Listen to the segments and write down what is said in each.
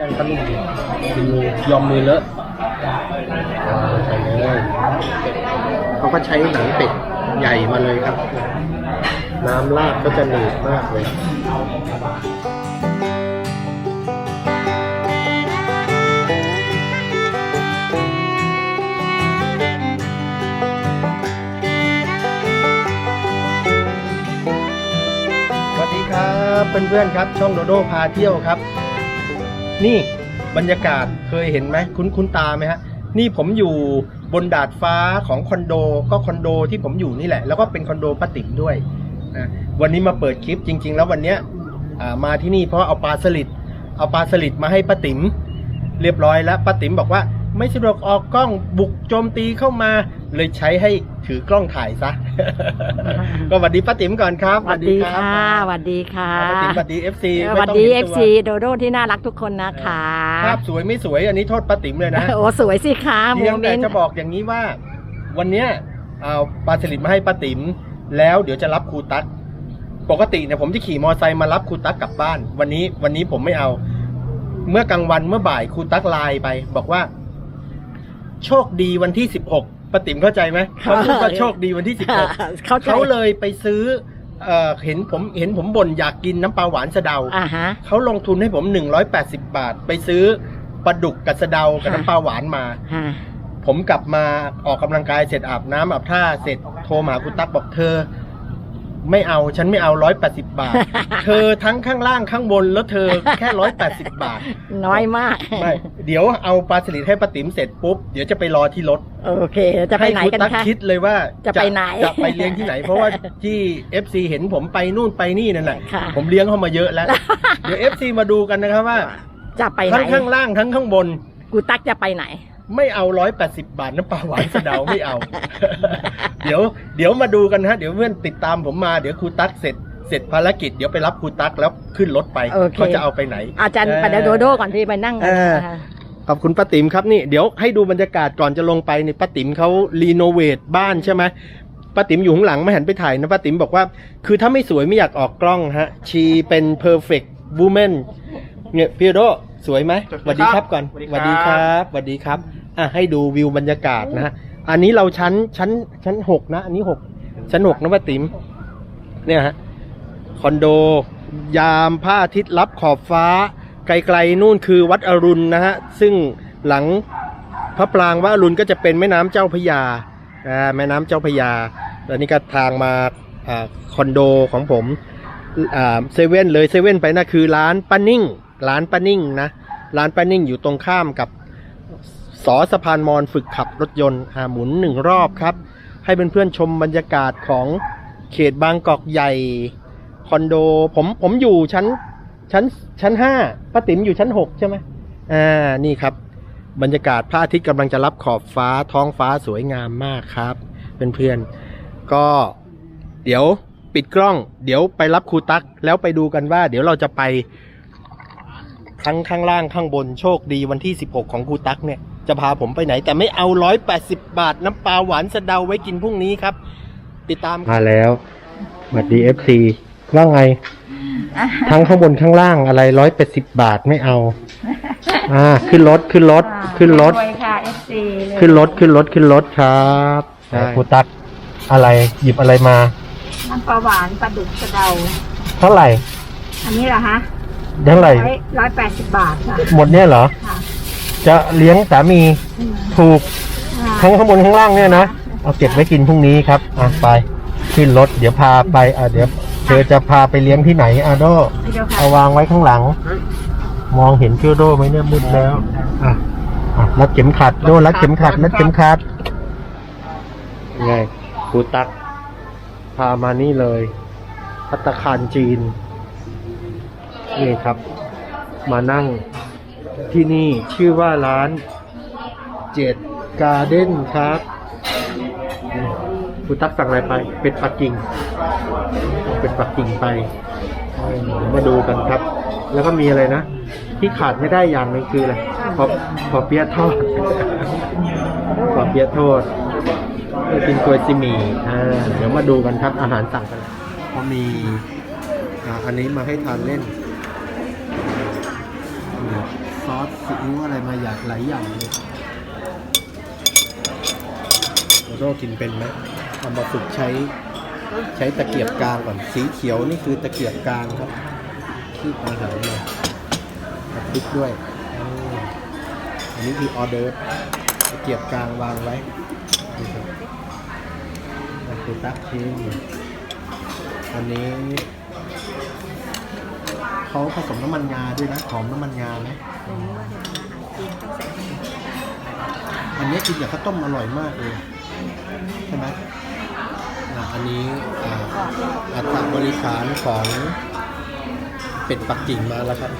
แป้งก็นุ่มดีกินมือยอมมือเลอะใส่เลยเขาก็ใช้หนังเป็ดใหญ่มาเลยครับ น้ำราดก็จะหนืดมากเลยสวัสดีครับเพื่อนๆครับช่องโดโดพาเที่ยวครับ นี่บรรยากาศเคยเห็นไหมคุ้นคุ้นตาไหมฮะนี่ผมอยู่บนดาดฟ้าของคอนโด ก็คอนโดที่ผมอยู่นี่แหละ แล้วก็เป็นคอนโดป้าติ๋มด้วยนะวันนี้มาเปิดคลิปจริง ๆ แล้ววันเนี้ยมาที่นี่เพราะเอาปลาสลิดเอาปลาสลิดมาให้ป้าติ๋มเรียบร้อยแล้วป้าติ๋มบอกว่า ไม่สะดวกออกกล้องบุกโจมตีเข้ามา เลยใช้ให้ถือกล้องถ่ายซะ ก็สวัสดีป้าติ๋มก่อนครับสวัสดีค่ะสวัสดีค่ะป้าติ๋มสวัสดีเอฟซีสวัสดีเอฟซีโดโดที่น่ารักทุกคนนะคะภาพสวยไม่สวยอันนี้โทษป้าติ๋มเลยนะโอ้สวยสิคะโมเพียงเมแต่นต์จะบอกอย่างนี้ว่า วันเนี้ยเอาปลาสลิดมาให้ป้าติ๋มแล้วเดี๋ยวจะรับครูตั๊กปกติเนี่ยผมจะขี่มอไซค์มารับครูตั๊กกลับบ้าน วันนี้วันนี้ผมไม่เอา เมื่อกลางวันเมื่อบ่ายครูตั๊กไลน์ไป บอกว่า โชคดีวันที่สิบหกป้าติ๋มเข้าใจไหมเขาพูดว่าโชคดีวันที่สิบหกเข้าใจ เขาเลยไปซื้อเอ่อเห็นผมเห็นผมบ่นอยากกินน้ำปลาหวานสะเดา อ่าฮะ เขาลงทุนให้ผม 180 บาท ไปซื้อปลาดุกกับสะเดากับค่ะน้ำปลาหวานมาฮะผมกลับมาออกกำลังกายเสร็จอาบน้ำอาบท่าเสร็จโทรมาหาคุณตั๊กบอกเธอ ไม่เอาฉันไม่เอา180บาท เธอทั้งข้างล่างข้างบนแล้วเธอแค่180บาท น้อยมากไม่เดี๋ยวเอาปลาสลิดให้ป้าติ๋มเสร็จปุ๊บเดี๋ยวจะไปรอที่รถโอเค จะไปไหนให้กันคุณตั๊กคะคิดเลยว่าจะไปไหนจะไปเลี้ยงที่ไหน เพราะว่าที่ FC เห็นผมไปนู่นไปนี่นั่นแหละค่ะผมเลี้ยงเข้ามาเยอะแล้ว เดี๋ยว FC มาดูกันนะครับว่าจะไปไหนทั้งข้างล่างทั้งข้างบนกูตักจะไปไหน ไม่เอาร้อยแปดสิบาทน้ำปลาหวานสะเดาไม่เอา เดี๋ยว เดี๋ยวมาดูกันฮะ เดี๋ยวเพื่อนติดตามผมมาเดี๋ยวครูตั๊กเสร็จเสร็จภารกิจเดี๋ยวไปรับครูตั๊กแล้วขึ้นรถไปโอเค เขาจะเอาไปไหน อาจารย์ไปเดี๋ยวโดโดก่อนที่ไปนั่งกันเออ นะคะ ขอบคุณป้าติ๋มครับนี่เดี๋ยวให้ดูบรรยากาศก่อนจะลงไปนี่ป้าติ๋มเขารีโนเวทบ้านใช่ไหมป้าติ๋มอยู่ข้างหลังไม่หันไปถ่ายนะป้าติ๋มบอกว่า คือถ้าไม่สวยไม่อยากออกกล้องฮะ ชีเป็น perfect woman เนี่ยพี่โดสวยไหมสวัสดีครับก่อนสวัสดีครับบสวัสดีครับ อะให้ดูวิวบรรยากาศนะฮะอันนี้เราชั้นชั้นชั้นหกนะ อันนี้หกชั้นหกนะป้าติ๋มเนี่ยฮะคอนโด ยามพระอาทิตย์รับขอบฟ้า ไกลๆนู่นคือวัดอรุณนะฮะซึ่งหลังพระปรางวัดอรุณก็จะเป็นแม่น้ำเจ้าพยาอ่าแม่น้ำเจ้าพยาแล้วนี่ก็ทางมาอ่าคอนโดของผมอ่าเซเว่นเลยเซเว่นไปนะคือร้านป้านิ่งร้านป้านิ่งนะร้านป้านิ่งอยู่ตรงข้ามกับ สอสะพานมอนฝึกขับรถยนต์อ่าหมุนหนึ่งรอบครับ ให้เพื่อนๆชมบรรยากาศของเขตบางกอกใหญ่คอนโด ผมผมอยู่ชั้นชั้นชั้นห้าป้าติ๋มอยู่ชั้นหกใช่ไหมอ่านี่ครับ บรรยากาศพระอาทิตย์กำลังจะรับขอบฟ้าท้องฟ้าสวยงามมากครับเพื่อนๆก็เดี๋ยวปิดกล้อง เดี๋ยวไปรับครูตั๊กแล้วไปดูกันว่า เดี๋ยวเราจะไปทั้งข้างล่างข้างบนโชคดีวันที่ 16 ของครูตั๊กเนี่ย จะพาผมไปไหน แต่ไม่เอา 180 บาท น้ำปลาหวานสะเดาไว้กินพรุ่งนี้ครับ ติดตามมาแล้วสวัสดี FC ว่าไง ทั้งข้างบนข้างล่างอะไรร้อยแปดสิบบาทไม่เอา อ่า ขึ้นรถขึ้นรถขึ้นรถรวยค่ะ FC เลยขึ้นรถขึ้นรถขึ้นรถครับครูตักอะไรหยิบอะไรมา น้ำปลาหวานปลาดุกสะเดา เท่าไหร่อันนี้เหรอฮะเท่าไหร่ร้อยร้อยแปดสิบบาทค่ะ หมดเนี่ยเหรอ ค่ะ จะเลี้ยงสามีอืมถูกค่ะทั้งข้างบนข้างล่างเนี่ยนะเอาเก็บไว้กินพรุ่งนี้ครับอะไปขึ้นรถเดี๋ยวพาไปอะเดี๋ยวเธอจะพาไปเลี้ยงที่ไหนอะโดเดี๋ยวค่ะเอาวางไว้ข้างหลัง มองเห็นเชื่อโดไหมเนี่ยมืดแล้วอะอะรัดเข็มขัดโดรัดเข็มขัดรัดเข็มขัดไงครูตักพามานี่เลยพัตตาคารจีน นี่ครับ มานั่ง ที่นี่ชื่อว่าร้านเจ็ดการ์เด้นครับครูตักสั่งอะไรไป เป็ดปักกิ่งเป็ดปักกิ่งไปมาดูกันครับ แล้วก็มีอะไรนะ ที่ขาดไม่ได้อย่างหนึ่งคืออะไรพอพอเปียะทอดพอเปียะทอดไปกินกล้วยซิมีอ่าเดี๋ยวมาดูกันครับ อาหารสั่งกันเขามีอ่าอันนี้มาให้ทานเล่น อืมซอสสซีอิ๊วอะไรมาอยากหลายอย่างเลยโดโดกินเป็นไหมเอามาฝึกใช้ใช้ตะเกียบกลางก่อนสีเขียวนี่คือตะเกียบกลางครับที่อาหารเนี่ยกับพริกด้วยอืมอันนี้คือออเดอร์ฟตะเกียบกลางวางไว้นี่ครับนั่นคือตักชิมอันนี้ เขาผสมน้ำมันงาด้วยนะหอมน้ำมันงาไหมอันนี้กินกับข้าวต้มอร่อยมากเลยใช่ไหมอะอันนี้อ่าอัตราบริการของเป็ดปักกิ่งมาแล้วครับ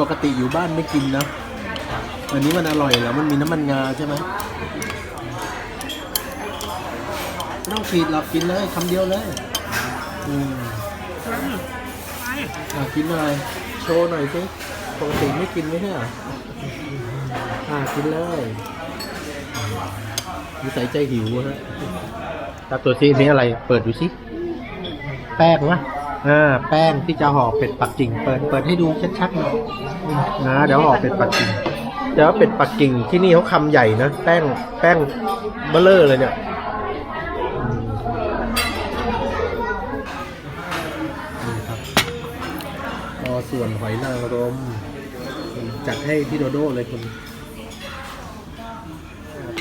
ปกติอยู่บ้านไม่กินนะอันนี้มันอร่อยแล้วมันมีน้ำมันงาใช่ไหมไม่ ต้องฟีดหรอกกินเลยคำเดียวเลย อืมอะกินหน่อยโชว์หน่อยสิปกติไม่กินไม่ใช่เหรออะกินเลยนิสัยใจหิวฮะตับตัวซีนี้อะไรเปิดดูสิแป้งวะอ่าแป้งที่จะห่อเป็ดปักกิ่งเปิดเปิดให้ดูชัดๆหน่อยนะเดี๋ยวห่อเป็ดปักกิ่งเดี๋ยวเป็ดปักกิ่งที่นี่เขาคำใหญ่นะแป้งแป้งเบลเลอร์เลยเนี่ย ส่วนหอยนางรมจัดให้พี่โดโดเลยคุณ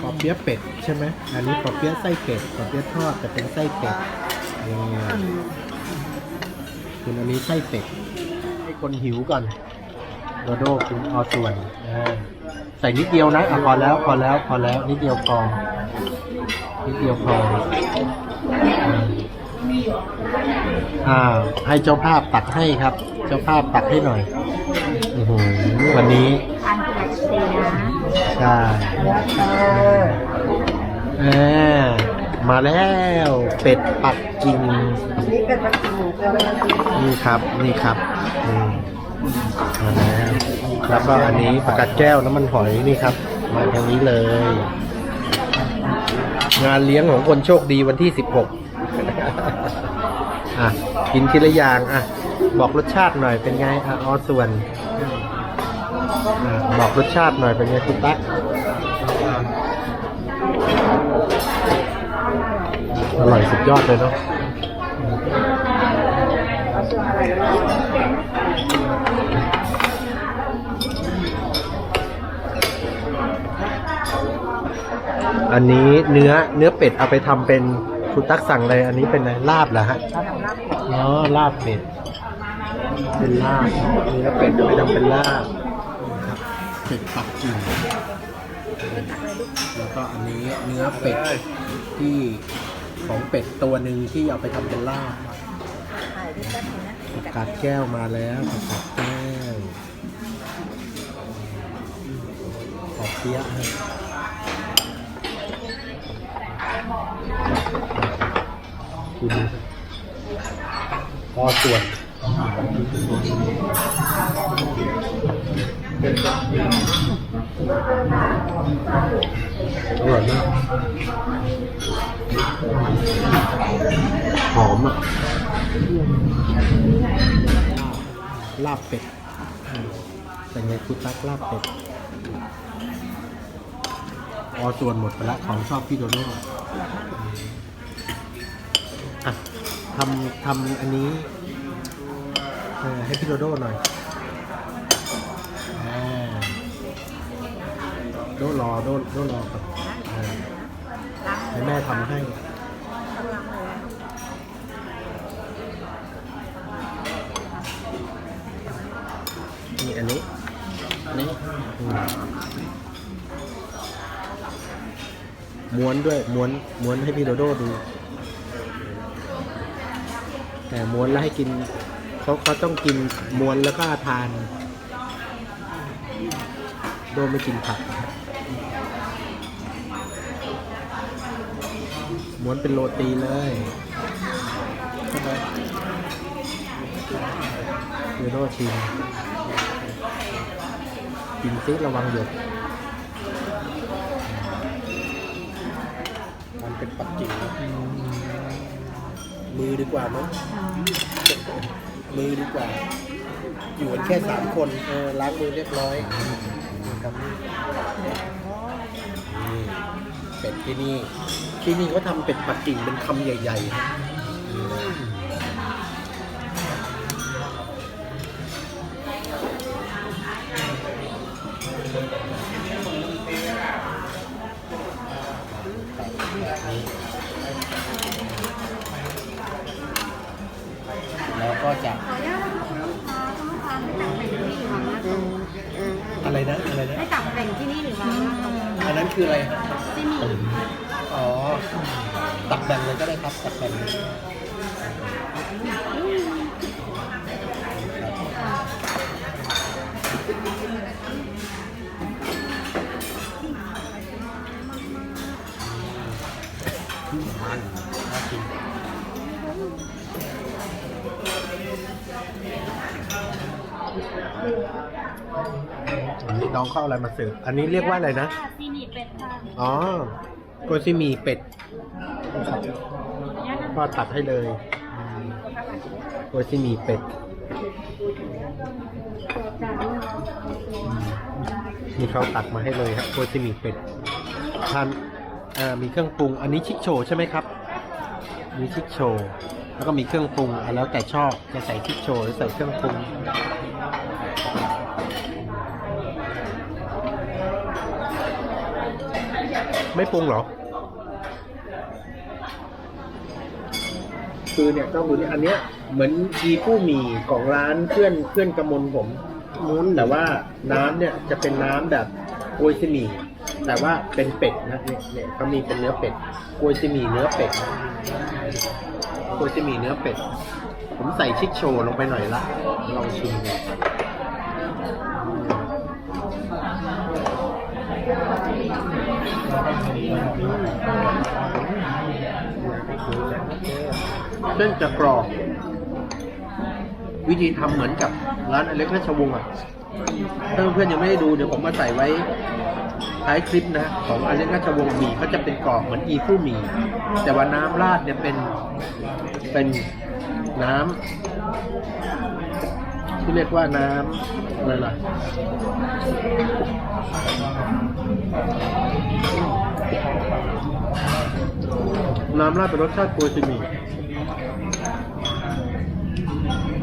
ปอเปี๊ยะเป็ดใช่ไหมอันนี้ปอเปี๊ยะไส้เป็ดปอเปี๊ยะทอดแต่เป็นไส้เป็ดนี่คุณอันนี้ไส้เป็ดให้คนหิวก่อนโดโดคุณเอาส่วนใส่นิดเดียวนะอะพอแล้วพอแล้วพอแล้วนิดเดียวพอนิดเดียวพออ่าให้เจ้าภาพตักให้ครับ จ้าภาพตักให้หน่อยโอ้โหวันนี้ทานกับซีนะใช่อ่ามาแล้วเป็ดปักกิ่งนี่เป็นปลาทูเป็นปลาทูนี่ครับนี่ครับอืมมาแล้วแล้วก็อันนี้ประกาศแก้วน้ำมันหอยนี่ครับ มาทางนี้เลย งานเลี้ยงของคนโชคดีวันที่16อะกินทีละอย่างอะ บอกรสชาติหน่อยเป็นไงอะออส่วนอะบอกรสชาติหน่อยเป็นไงคุณตั๊กอร่อยสุดยอดเลยเนาะอันนี้เนื้อเนื้อเป็ดเอาไปทำเป็นคุณตักสั่งเลยอันนี้เป็นอะไรลาบเหรอฮะ อ๋อ ลาบเป็ด เป็นลาบเนื้อเป็ดเอาไปทำเป็นลาบครับเป็ดปักกิ่งแล้วก็อันนี้เนื้อเป็ดที่ของเป็ดตัวหนึ่งที่เอาไปทำเป็นลาบผักกาดแก้วมาแล้วผักกาดแก้วขอบเปี๊ยฮะคุณพอส่วน อร่อยมากหอมอะลาบเป็ดอืมเป็นไงคุณตักลาบเป็ดพอส่วนหมดไปละของชอบพี่โดโด้อะทำทำอันนี้ ให้พี่โดโด้หน่อยอ่าโดรอโดโดรอก่อนเออให้แม่ทำให้นี่อันนี้อันนี้อืมม้วนด้วยม้วนม้วนให้พี่โดโดดู แต่ม้วนแล้วให้กิน เขาเขาต้องกินม้วนแล้วก็ทาน โดไม่กินผักม้วนเป็นโรตีเลยใช่ไหมพี่โดชิมกินซิระวังหยดมันเป็นปักกิ่งนะมือดีกว่ามั้ง มือดีกว่า อยู่กันแค่สามคนเออล้างมือเรียบร้อยนะครับนี่เป็ดที่นี่ ที่นี่เขาทำเป็ดปักกิ่งเป็นคำใหญ่ ๆ อวางหน้าโต๊ะอันนั้นคืออะไรฮะที่นี่อ๋อ ตักแบ่งเลยก็ได้ครับ ตักแบ่งเลย อันนี้น้องเข้าอะไรมาเสิร์ฟอันนี้เรียกว่าอะไรนะ ซีนี่เป็ดค่ะอ๋อโกซิหมีเป็ดก็ตัดให้เลยโกซิหมีเป็ดมีเขาตัดมาให้เลยครับโกซิหมีเป็ดทานอ่ามีเครื่องปรุง อันนี้ชิคโชว์ใช่ไหมครับ มีชิคโชว์แล้วก็มีเครื่องปรุงอะแล้วแต่ชอบจะใส่ชิคโชว์หรือใส่เครื่องปรุง ไม่ปรุงเหรอ คือเนี่ยต้องดูนี่อันเนี้ยเหมือนอีผู้หมี่ของร้านเพื่อนเพื่อนกำมลผมนู้นแต่ว่าน้ำเนี่ยจะเป็นน้ำแบบโกยซิหมี่แต่ว่าเป็นเป็ดนะเนี่ยเนี่ยเขามีเป็นเนื้อเป็ดโกยซิหมี่เนื้อเป็ดโกยซิหมี่เนื้อเป็ด ผมใส่ชิคโชว์ลงไปหน่อยละลองชิมดู เส้นจะกรอบวิธีทำเหมือนกับร้านอเล็กราชวงศ์อะถ้าเพื่อนยังไม่ได้ดูเดี๋ยวผมมาใส่ไว้ท้ายคลิปนะของอเล็กราชวงศ์หมี่ก็จะเป็นกรอบเหมือนอีฟู่หมี่แต่ว่าน้ำราดเนี่ยเป็นเป็นน้ำ ที่เรียกว่าน้ำอะไรล่ะน้ำราดเป็นรสชาติโกซิหมี่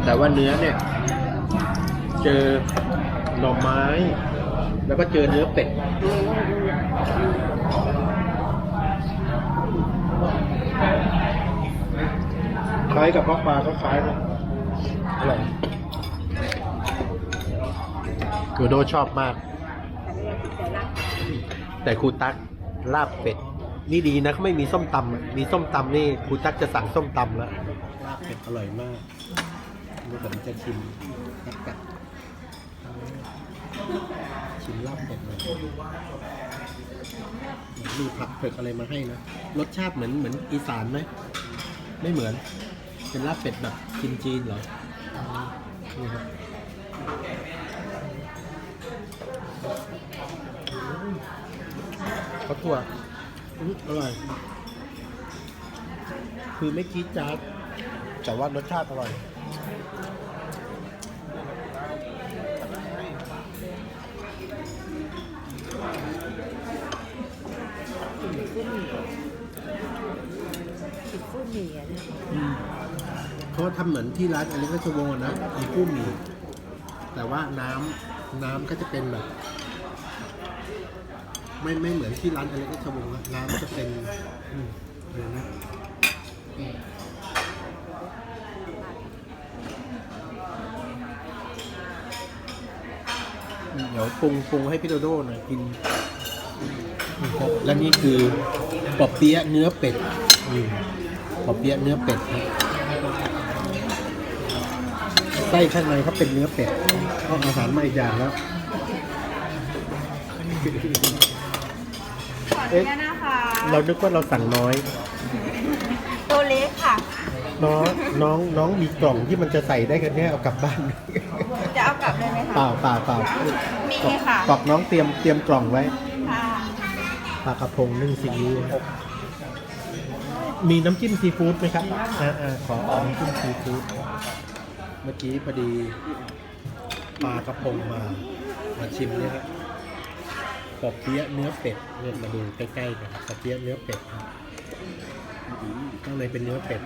แต่ว่าเนื้อเนี่ย เจอหน่อไม้ แล้วก็เจอเนื้อเป็ดคล้ายกับพ่อปลาก็คล้ายนะอร่อย คือโดชอบมาก แต่ครูตั๊กลาบเป็ด นี่ดีนะเขาไม่มีส้มตำอะมีส้มตำนี่ครูตั๊กจะสั่งส้มตำแล้วลาบเป็ดอร่อยมากเดี๋ยวผมจะชิมกัดชิมลาบเป็ดเลยมีผักเผือกอะไรมาให้นะ รสชาติเหมือนเหมือนอีสานไหมไม่เหมือน เป็นลาบเป็ดแบบจีนๆเหรออ๋อนี่ครับ ข้าวถั่วอื้ออร่อย คือไม่จี๊ดจ๊าดแต่ว่ารสชาติอร่อยอืมเขาทำเหมือนที่ร้านอเล็กราชวงศ์อะนะมีผู้หมี่แต่ว่าน้ำน้ำก็จะเป็นแบบ ไม่ไม่เหมือนที่ร้านอเล็กราชวงศ์นะน้ำจะเป็นอืมเดี๋ยวนะอืมอืมเดี๋ยวปรุงปรุงให้พี่โดโดหน่อยกินนี่ครับและนี่คือปอบเปี๊ยะเนื้อเป็ดอืมปอเปี๊ยะเนื้อเป็ดครับไส้ข้างในเขาเป็นเนื้อเป็ดก็อาหารมาอีกอย่างแล้ว ขออนุญาตนะคะเรานึกว่าเราสั่งน้อย ตัวเล็กค่ะ น้องน้องน้องมีกล่องที่มันจะใส่ได้กันแค่เอากลับบ้าน จะเอากลับเลยไหมคะเปล่าเปล่าเปล่ามีค่ะ บอกน้องเตรียมเตรียมกล่องไว้ค่ะปลากระพงนึ่งซีอิ๊วมีน้ำจิ้มซีฟู้ดไหมครับอ่าอ่าขอเอาน้ำจิ้มซีฟู้ดเมื่อกี้พอดีปลากระพงมามาชิมเนี่ยครับ ปอเปี๊ยะเนื้อเป็ดเนี่ยมาดูใกล้ๆกันปอเปี๊ยะเนื้อเป็ดครับข้างในเป็นเนื้อเป็ด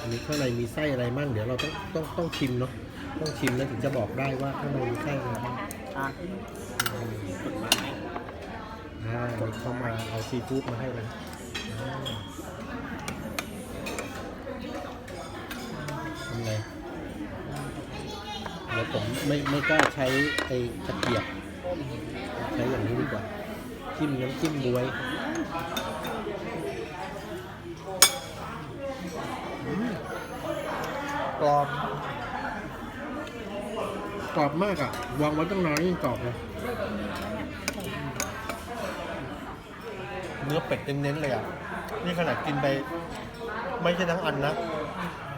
อันนี้ข้างในมีไส้อะไรมั่งเดี๋ยวเราต้องต้องต้องชิมเนาะ ต้องชิมแล้วถึงจะบอกได้ว่าข้างในมีไส้อะไรบ้างอ่านี่เขามาเอาซีฟู้ดมาให้เลยอ่าทำไงเดี๋ยวผมไม่ไม่กล้าใช้ไอ้ตะเกียบ ใช้อย่างนี้ดีกว่าจิ้มน้ำจิ้มบวยอืมกรอบกรอบมากอะ วางไว้ตั้งนานยังกรอบเลยเนื้อเป็ดเน้นๆเลยอะ นี่ขนาดกินไป ไม่ใช่ทั้งอันนะ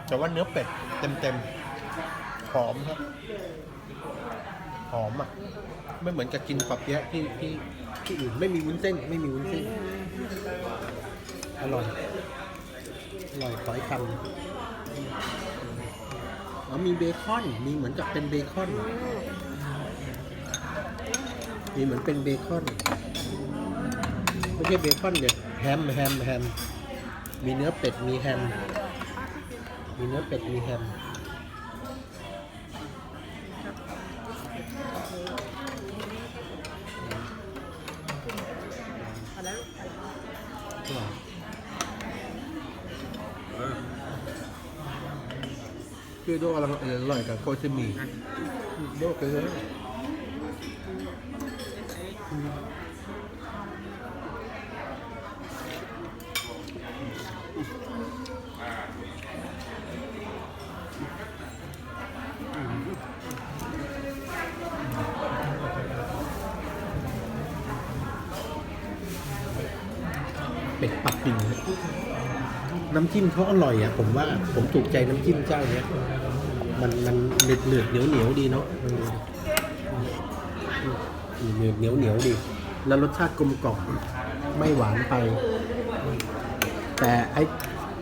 แต่ว่าเนื้อเป็ดเต็มๆหอมครับห อมอะไม่เหมือนกับกินปะเปี๊ยะที่ที่ที่อื่นไม่มีวุ้นเส้น ไม่มีวุ้นเส้น อร่อย อร่อยขออีกคำอ๋อมีเบคอน มีเหมือนกับเป็นเบคอน มีเหมือนเป็นเบคอน ไม่ใช่เบคอนเดี๋ยแฮมแฮมแฮม มีเนื้อเป็ด มีแฮม มีเนื้อเป็ด มีแฮม คือโดกำลังอร่อยกับโคชิมีโดกเลย เป็ดปักกิ่งนะ น้ำจิ้มเขาอร่อยอะผมว่าผมถูกใจน้ำจิ้มเจ้าเนี้ยมันมันเหนืดเหนืดเหนียวเหนียวดีเนาะเออเนืดเหนียวเหนียวดี แล้วรสชาติกลมกล่อมไม่หวานไป แต่ไอ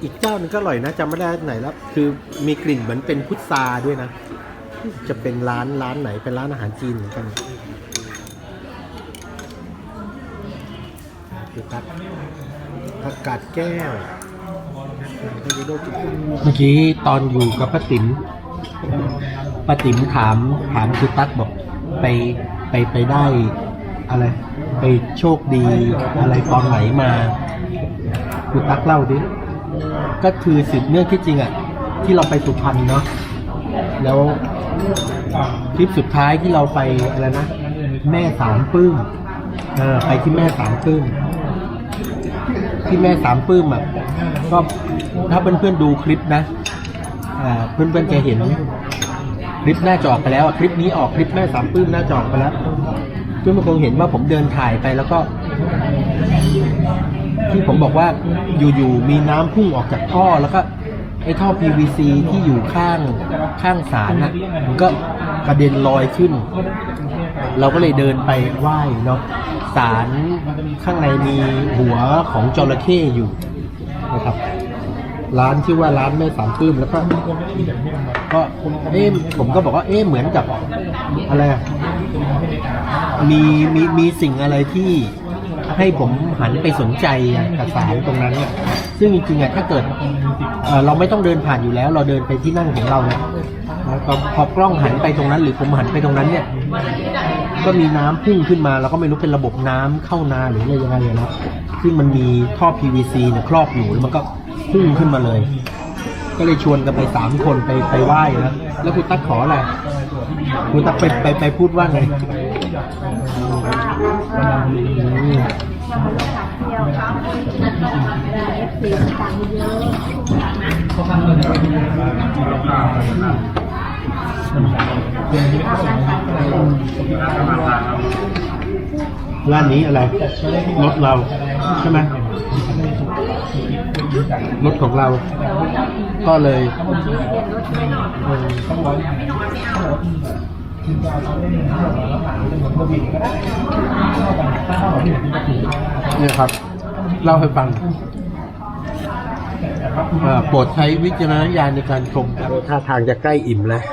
อีกเจ้านึงก็อร่อยนะจำไม่ได้ไหนแล้วคือมีกลิ่นเหมือนเป็นพุทราด้วยนะ จะเป็นร้านร้านไหนเป็นร้านอาหารจีนเหมือนกันคือตัดผักกาดแก้ว เมื่อกี้ตอนอยู่กับป้าติ๋มป้าติ๋มถามถามคือตั๊กบอกไปไปไปได้อะไร ไปโชคดีอะไรตอนไหนมาคือตั๊กเล่าดิ ก็คือสืบเนื่องที่จริงอะ ที่เราไปสุพรรณเนาะแล้วทริปสุดท้ายที่เราไปอะไรนะแม่สามปลื้มเออไปที่แม่สามปลื้มที่แม่สามปลื้มอะ ก็ถ้าเพื่อนๆดูคลิปนะอ่าเพื่อนๆจะเห็นคลิปหน้าจอกไปแล้วอะคลิปนี้ออกคลิปแม่สามปื้มหน้าจอกไปแล้วเพื่อนมันคงเห็นว่าผมเดินถ่ายไปแล้วก็ ที่ผมบอกว่าอยู่ๆมีน้ำพุ่งออกจากท่อแล้วก็ไอ้ท่อ PVC ที่อยู่ข้างข้างสารน่ะมันก็กระเด็นลอยขึ้น เราก็เลยเดินไปไหว้เนาะสารข้างในมีหัวของจระเข้อยู่ นะครับ ร้านชื่อว่าร้านแม่สามปื้มแล้วก็ก็เอ๊ะผมก็บอกว่าเอ๊ะเหมือนกับอะไรอะมีมีมีสิ่งอะไรที่ ให้ผมหันไปสนใจอะกับสารตรงนั้นเนี่ยซึ่งจริงๆอะถ้าเกิดเราไม่ต้องเดินผ่านอยู่แล้ว เราเดินไปที่นั่งของเราเนี่ยแล้วก็พอกล้องหันไปตรงนั้น หรือผมหันไปตรงนั้นเนี่ยก็มีน้ำพุ่งขึ้นมาเราก็ไม่รู้เป็นระบบน้ำเข้านาหรืออะไรยังไงอะเนะซึ่งมันมีท่อ PVC เนี่ยครอบอยู่แล้วมันก็พุ่งขึ้นมาเลย ก็เลยชวนกันไปสามคนไปไปไหว้นะแล้วคุณตั๊กขออะไรคุณตั๊กไปไปไปพูดว่าไง ร้านนี้อะไร รถเราใช่ไหมรถของเรา ก็เลยเออเนี่ยครับ เล่าให้ฟังเอ่อโปรดใช้วิจารณญาณในการชมครับท่าทางจะใกล้อิ่มแล้ว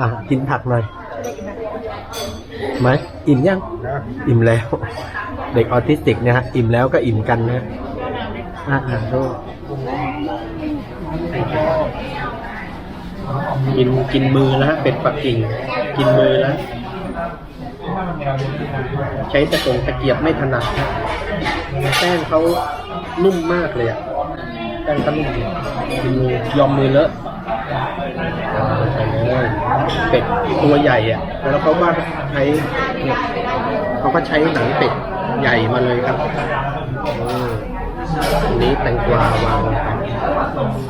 อะ กินผักหน่อยไหมอิ่มยัง อิ่มแล้ว เด็กออทิสติกเนี่ยฮะ อิ่มแล้วก็อิ่มกันนะอะอะดูกินกินมือแล้วฮะเป็ดปักกิ่ง กินมือแล้ว ใช้ตะกงตะเกียบไม่ถนัดแป้งเขานุ่มมากเลยอะแป้งเขานุ่มกินมือยอมมือเลอะเป็ดตัวใหญ่อะ แล้วเขาบ้านใช้เขาก็ใช้หนังเป็ดใหญ่มาเลยครับอันนี้แตงกวาวางลงไปวางลงไป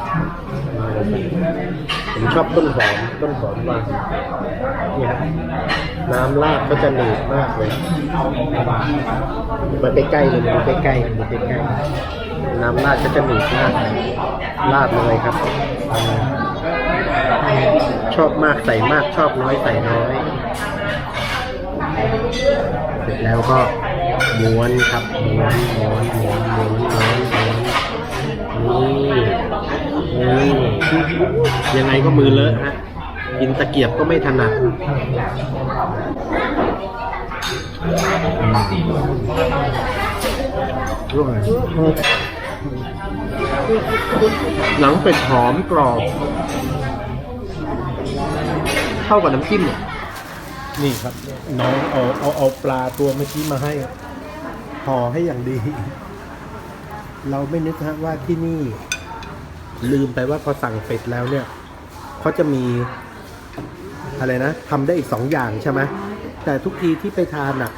ผมชอบต้นหอมต้นหอมวางเนี่ยครับน้ำราดก็จะหนืดมากเลยมาใกล้ๆเลยมาใกล้ๆมาใกล้ๆน้ำราดก็จะหนืดมากเลยราดเลยครับ ชอบมากใส่มากชอบน้อยใส่น้อย เสร็จแล้วก็ม้วนครับม้วนม้วนม้วนม้วน ยังไงก็มือเลอะฮะกินตะเกียบก็ไม่ถนัดหนังเป็ดหอมกรอบ เข้ากับน้ำจิ้มเนี่ยนี่ครับ น้องเอาเอาเอาปลาตัวเมื่อกี้มาให้ห่อให้อย่างดี เราไม่นึกฮะว่าที่นี่ ลืมไปว่าพอสั่งเป็ดแล้วเนี่ยเขาจะมีอะไรนะทำได้อีกสองอย่างใช่ไหมแต่ทุกทีที่ไปทานอะ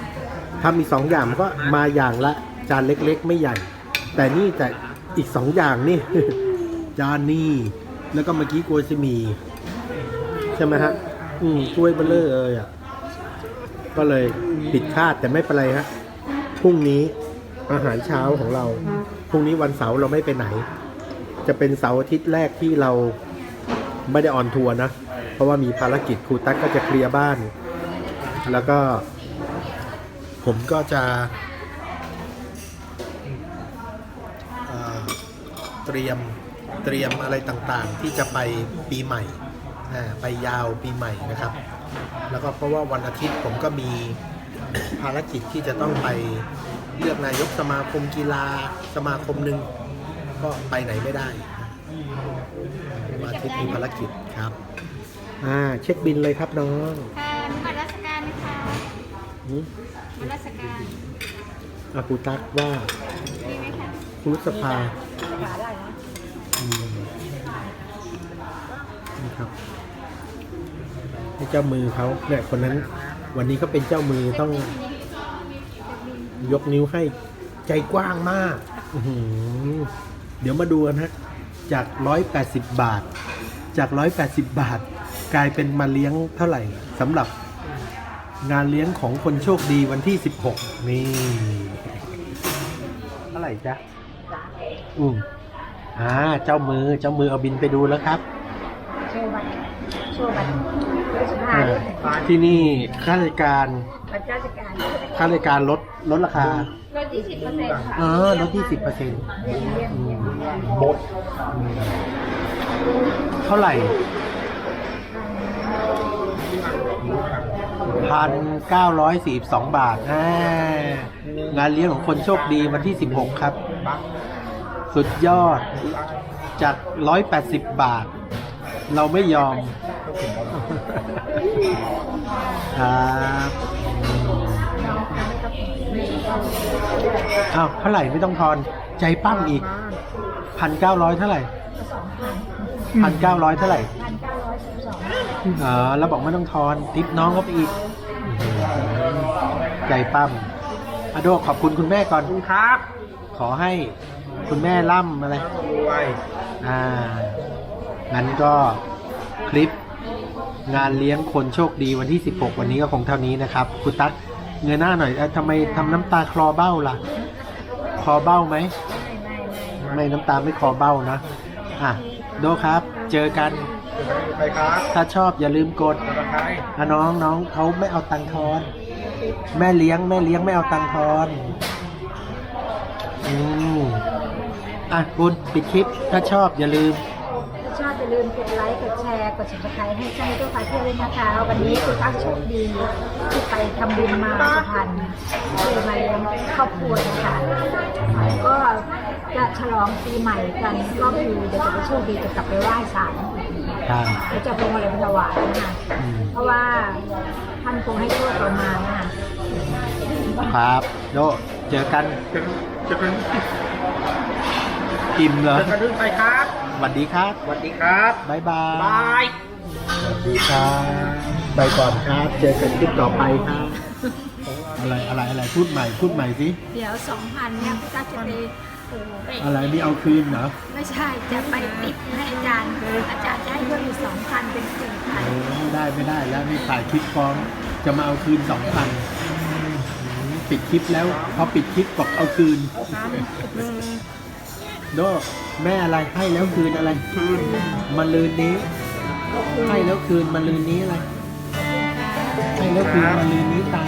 ทำอีกสองอย่างมันก็มาอย่างละจานเล็กๆ ไม่ใหญ่ แต่นี่แต่อีกสองอย่างนี่ จานนี่แล้วก็เมื่อกี้กัวซิมี ใช่ไหมฮะ อืมช่วยเบลเลอร์เลยอะ ก็เลยผิดคาดแต่ไม่เป็นไรฮะพรุ่งนี้อาหารเช้าของเราพรุ่งนี้วันเสาร์เราไม่ไปไหน จะเป็นเสาร์อาทิตย์แรกที่เราไม่ได้ออนทัวร์นะ เพราะว่ามีภารกิจครูตั๊กก็จะเคลียร์บ้าน แล้วก็ ผมก็จะเตรียมเตรียมอะไรต่างๆ ที่จะไปปีใหม่ไปยาวปีใหม่นะครับ แล้วก็เพราะว่าวันอาทิตย์ผมก็มีภารกิจที่จะต้องไปเลือกนายกสมาคมกีฬาสมาคมหนึ่ง ก็ไปไหนไม่ได้วันอาทิตย์มีภารกิจครับ อ่าเช็คบินเลยครับน้องค่ะบัตรราชการไหมคะหืมบัตรราชการอากูตักว่ามีไหมคะครุสภาอืมนี่ครับให้เจ้ามือเขาเนี่ยคนนั้น วันนี้เขาเป็นเจ้ามือต้อง ยกนิ้วให้ใจกว้างมาก อื้อหือ เดี๋ยวมาดูกันฮะจากร้อยแปดสิบบาท จากร้อยแปดสิบบาท กลายเป็นมาเลี้ยงเท่าไหร่สำหรับงานเลี้ยงของคนโชคดีวันที่สิบหกนี่เท่าไหร่จ๊ะอืมอ่าเจ้ามือเจ้ามือเอาบินไปดูแล้วครับโชว์บัตรโชว์บัตรราชการอ่าที่นี่ข้าราชการบัตรราชการข้าราชการลดลดราคาลดยี่สิบเปอร์เซ็นต์ค่ะอ๋อลดที่สิบเปอร์เซ็นต์ บดเท่าไหร่พันเก้าร้อยสี่สองบาทงานเลี้ยงของคนโชคดีวันที่สิบหกครับ สุดยอด จากร้อยแปดสิบบาท เราไม่ยอม ครับ อ้าวเท่าไหร่ไม่ต้องทอน ใจปั้มอีกพันเก้าร้อยเท่าไหร่พันเก้าร้อยเท่าไหร่พันเก้าร้อยสิบสองอ๋อแล้วบอกไม่ต้องทอนทิปน้องเขาไปอีก ใจปั้มอะโดขอบคุณคุณแม่ก่อนครับ ขอให้คุณแม่ล่ำอะไรอ่างั้นก็คลิปงานเลี้ยงคนโชคดีวันที่ 16 วันนี้ก็คงเท่านี้นะครับ คุณตั๊ก เงยหน้าหน่อยเอ้ยทำไมทำน้ำตาคลอเบ้าล่ะ คลอเบ้าไหมไม่น้ำตาไม่คลอเบ้านะ อะ โดครับ เจอกัน ไปครับถ้าชอบอย่าลืมกดตะไคร้อะน้องน้องเขาไม่เอาตังค์ทอน แม่เลี้ยงแม่เลี้ยงไม่เอาตังค์ทอนอืมอะคุณปิดคลิป ถ้าชอบอย่าลืมถ้าชอบอย่า ลืมกดไลค์ กดแชร์ กด subscribe ให้ช่องตัวฟ้าเที่ยวด้วยนะคะ วันนี้คุณตั้งโชคดีที่ไปทำบุญมาสุพรรณเลยมาเลี้ยงครอบครัวนะคะก็จะฉลองปีใหม่กันก็คือเดี๋ยวจะไปโชคดีจะกลับไปไหว้ศาลใช่เดี๋ยวจะพวงอะไรไปถวายนะคะอืมเพราะว่าท่านคงให้โชคเรามานะคะครับโดเจอกัน อิ่มเหรอเจอกันด้วยไปครับสวัสดีครับสวัสดีครับบ๊ายบายบายสวัสดีครับไปก่อนครับ เจอกันคลิปต่อไปครับ อะไรอะไรอะไรพูดใหม่พูดใหม่สิ เดี๋ยวสองพันเนี่ยพี่ตั๊กจะไปไปอะไรนี่เอาคืนเหรอ ไม่ใช่จะไปติดให้อาจารย์คืออาจารย์จะให้เพิ่มอีกสองพันเป็นสี่พัน โอ้ไม่ได้ไม่ได้แล้วนี่ถ่ายคลิปฟ้องจะมาเอาคืนสองพันปิดคลิปแล้วพอปิดคลิปบอกเอาคืน โดแม่อะไรให้แล้วคืนอะไร คืนมาลืนนี้ ให้แล้วคืนมาลืนนี้อะไร ให้แล้วคืนมาลืนนี้ตา